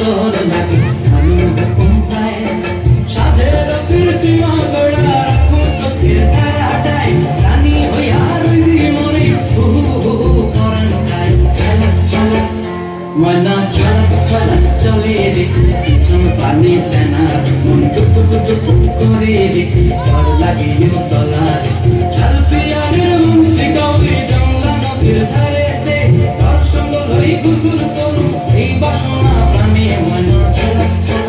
তোর লাগে আমি হুকুম পায় সাধের প্রীতি মগড়া রাখো চোখের তারাটাই রানী হইয়া রইলি মরে হু হু হু করন গাই চল চল মনা চল চল চলে রে পিছন পানি চেনা মন টুক টুক টুক করে রে তোর লাগে তলা চল পিয়ারের মন দিকাউরি জঙ্গলা নদীর ধারে সে তোর সঙ্গ লই গুগুর করু এই বাসনা মানে মনে